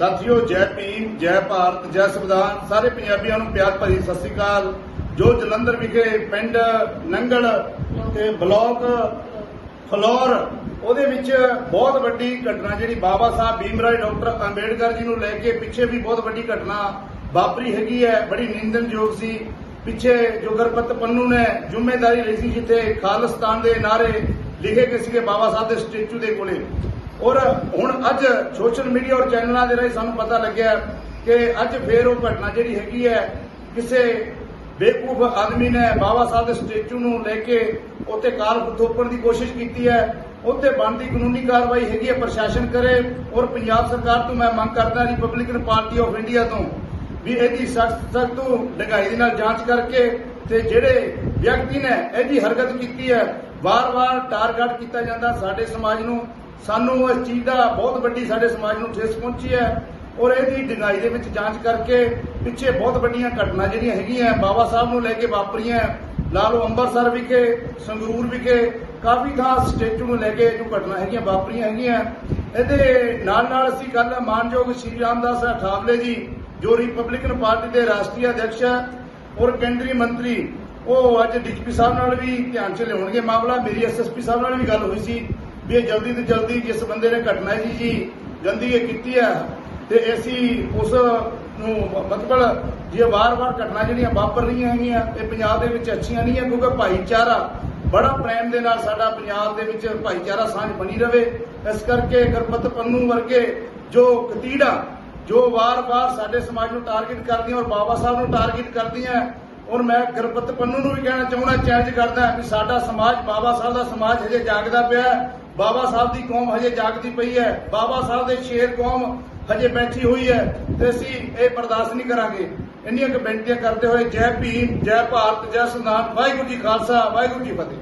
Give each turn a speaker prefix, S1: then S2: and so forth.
S1: ਸਾਥੀਓ, ਜੈ ਭੀਮ, ਜੈ ਭਾਰਤ, ਜੈ ਸੰਵਿਧਾਨ, ਸਾਰੇ ਪੰਜਾਬੀਆਂ ਨੂੰ ਪਿਆਰ ਭਰੀ ਸਤਿ ਸ੍ਰੀ ਅਕਾਲ। ਜੋ ਜਲੰਧਰ ਵਿਖੇ ਪਿੰਡ ਨੰਗਲ ਤੇ ਬਲਾਕ ਫਲੋਰ, ਉਹਦੇ ਵਿੱਚ ਬਹੁਤ ਵੱਡੀ ਘਟਨਾ ਜਿਹੜੀ ਬਾਬਾ ਸਾਹਿਬ ਭੀਮ ਰਾਏ ਡਾਕਟਰ ਅੰਬੇਡਕਰ ਜੀ ਨੂੰ ਲੈ ਕੇ ਪਿੱਛੇ ਵੀ ਬਹੁਤ ਵੱਡੀ ਘਟਨਾ ਵਾਪਰੀ ਹੈਗੀ ਹੈ। ਬੜੀ ਨਿੰਦਨਯੋਗ ਸੀ। ਪਿੱਛੇ ਜੋ ਗੁਰਪਤ ਪੰਨੂ ਨੇ ਜ਼ਿੰਮੇਵਾਰੀ ਲਈ ਸੀ ਜਿੱਥੇ ਖਾਲਿਸਤਾਨ ਦੇ ਨਾਰੇ ਲਿਖੇ ਗਏ ਸੀਗੇ ਬਾਬਾ ਸਾਹਿਬ ਦੇ ਸਟੈਚੂ ਦੇ ਕੋਲੇ। ਔਰ ਹੁਣ ਅੱਜ ਸੋਸ਼ਲ ਮੀਡੀਆ ਔਰ ਚੈਨਲਾਂ ਦੇ ਰਾਹੀਂ ਸਾਨੂੰ ਪਤਾ ਲੱਗਿਆ ਕਿ ਅੱਜ ਫੇਰ ਉਹ ਘਟਨਾ ਜਿਹੜੀ ਹੈਗੀ ਹੈ, ਕਿਸੇ ਬੇਵਕੂਫ ਆਦਮੀ ਨੇ ਬਾਬਾ ਸਾਹਿਬ ਦੇ ਸਟੈਚੂ ਨੂੰ ਲੈ ਕੇ ਉੱਤੇ ਕਾਲ ਥੋਪਣ ਦੀ ਕੋਸ਼ਿਸ਼ ਕੀਤੀ ਹੈ। ਉੱਤੇ ਬਣਦੀ ਕਾਨੂੰਨੀ ਕਾਰਵਾਈ ਹੈਗੀ ਹੈ, ਪ੍ਰਸ਼ਾਸਨ ਕਰੇ ਔਰ ਪੰਜਾਬ ਸਰਕਾਰ ਤੋਂ ਮੈਂ ਮੰਗ ਕਰਦਾ ਰਿਪਬਲਿਕਨ ਪਾਰਟੀ ਆਫ ਇੰਡੀਆ ਤੋਂ ਵੀ ਇਹਦੀ ਸਖਤ ਸਖਤ ਤੋਂ ਡਗਾਈ ਦੇ ਨਾਲ ਜਾਂਚ ਕਰਕੇ ਤੇ ਜਿਹੜੇ ਵਿਅਕਤੀ ਨੇ ਇਹਦੀ ਹਰਕਤ ਕੀਤੀ ਹੈ, ਵਾਰ-ਵਾਰ ਟਾਰਗੇਟ ਕੀਤਾ ਜਾਂਦਾ ਸਾਡੇ ਸਮਾਜ ਨੂੰ। ਸਾਨੂੰ ਇਸ ਚੀਜ਼ ਦਾ ਬਹੁਤ ਵੱਡੀ ਸਾਡੇ ਸਮਾਜ ਨੂੰ ਠੇਸ ਪਹੁੰਚੀ ਹੈ ਔਰ ਇਹਦੀ ਡਗਾਈ ਦੇ ਵਿੱਚ ਜਾਂਚ ਕਰਕੇ ਪਿੱਛੇ ਬਹੁਤ ਵੱਡੀਆਂ ਘਟਨਾ ਜਿਹੜੀਆਂ ਹੈਗੀਆਂ ਬਾਬਾ ਸਾਹਿਬ ਨੂੰ ਲੈ ਕੇ ਵਾਪਰੀਆਂ ਲਾ ਲਓ ਅੰਮ੍ਰਿਤਸਰ ਵਿਖੇ, ਸੰਗਰੂਰ ਵਿਖੇ, ਕਾਫੀ ਥਾਂ ਸਟੇਚੂ ਨੂੰ ਲੈ ਕੇ ਜੋ ਘਟਨਾ ਹੈਗੀਆਂ ਵਾਪਰੀਆਂ ਹੈਗੀਆਂ ਇਹਦੇ ਨਾਲ ਨਾਲ ਅਸੀਂ ਗੱਲ ਮਾਨਯੋਗ ਸ਼੍ਰੀ ਰਾਮਦਾਸ ਅਠਾਵਲੇ ਜੀ, ਜੋ ਰਿਪਬਲਿਕਨ ਪਾਰਟੀ ਦੇ ਰਾਸ਼ਟਰੀ ਅਧਿਕਸ਼ ਹੈ ਔਰ ਕੇਂਦਰੀ ਮੰਤਰੀ, ਉਹ ਅੱਜ ਡੀਜੀਪੀ ਸਾਹਿਬ ਨਾਲ ਵੀ ਧਿਆਨ ਚ ਲਿਆਉਣਗੇ। ਮਾਮਲਾ ਮੇਰੀ ਐਸਐਸਪੀ ਸਾਹਿਬ ਨਾਲ ਵੀ ਗੱਲ ਹੋਈ ਸੀ। ਵੀ ਇਹ ਜਲਦੀ ਤੋਂ ਜਲਦੀ ਜਿਸ ਬੰਦੇ ਨੇ ਘਟਨਾ ਜੀ ਜੀ ਗੰਦੀ ਇਹ ਕੀਤੀ ਹੈ ਤੇ ਅਸੀਂ ਉਸ ਨੂੰ ਮਤਲਬ ਜੇ ਵਾਰ-ਵਾਰ ਘਟਨਾ ਜਿਹੜੀਆਂ ਵਾਪਰ ਰਹੀਆਂ ਹੈਗੀਆਂ, ਇਹ ਪੰਜਾਬ ਦੇ ਵਿੱਚ ਅੱਛੀਆਂ ਨਹੀਂ ਹੈ ਕਿਉਂਕਿ ਭਾਈਚਾਰਾ ਬੜਾ ਪ੍ਰੇਮ ਦੇ ਨਾਲ ਸਾਡਾ ਪੰਜਾਬ ਦੇ ਵਿੱਚ ਭਾਈਚਾਰਾ ਸਾਂਝ ਬਣੀ ਰਵੇ। ਇਸ ਕਰਕੇ ਗੁਰਪਤ ਪੰਨੂ ਵਰਗੇ ਜੋ ਕਤੀੜਾ, ਜੋ ਵਾਰ-ਵਾਰ ਸਾਡੇ ਸਮਾਜ ਨੂੰ ਟਾਰਗੇਟ ਕਰਦੀਆਂ ਔਰ ਬਾਬਾ ਸਾਹਿਬ ਨੂੰ ਟਾਰਗੇਟ ਕਰਦੀਆਂ ਔਰ ਮੈਂ ਗੁਰਪਤ ਪੰਨੂ ਨੂੰ ਵੀ ਕਹਿਣਾ ਚਾਹੁੰਦਾ, ਚੈਲੰਜ ਕਰਦਾ ਕਿ ਸਾਡਾ ਸਮਾਜ, ਬਾਬਾ ਸਾਹਿਬ ਦਾ ਸਮਾਜ ਹਜੇ ਜਾਗਦਾ ਪਿਆ ਹੈ। ਬਾਬਾ ਸਾਹਿਬ ਦੀ ਕੌਮ ਹਜੇ ਜਾਗਦੀ ਪਈ ਹੈ। ਬਾਬਾ ਸਾਹਿਬ ਦੇ ਸ਼ੇਰ ਕੌਮ ਹਜੇ ਬੈਠੀ ਹੋਈ ਹੈ ਤੇ ਅਸੀਂ ਇਹ ਬਰਦਾਸ਼ਤ ਨਹੀਂ ਕਰਾਂਗੇ। ਇੰਨੀਆਂ ਕੁ ਬੇਨਤੀਆਂ ਕਰਦੇ ਹੋਏ ਜੈ ਭੀਮ, ਜੈ ਭਾਰਤ, ਜੈ ਸੰਵਿਧਾਨ ਵਾਹਿਗੁਰੂ ਜੀ ਖਾਲਸਾ, ਵਾਹਿਗੁਰੂ ਜੀ ਫਤਿਹ।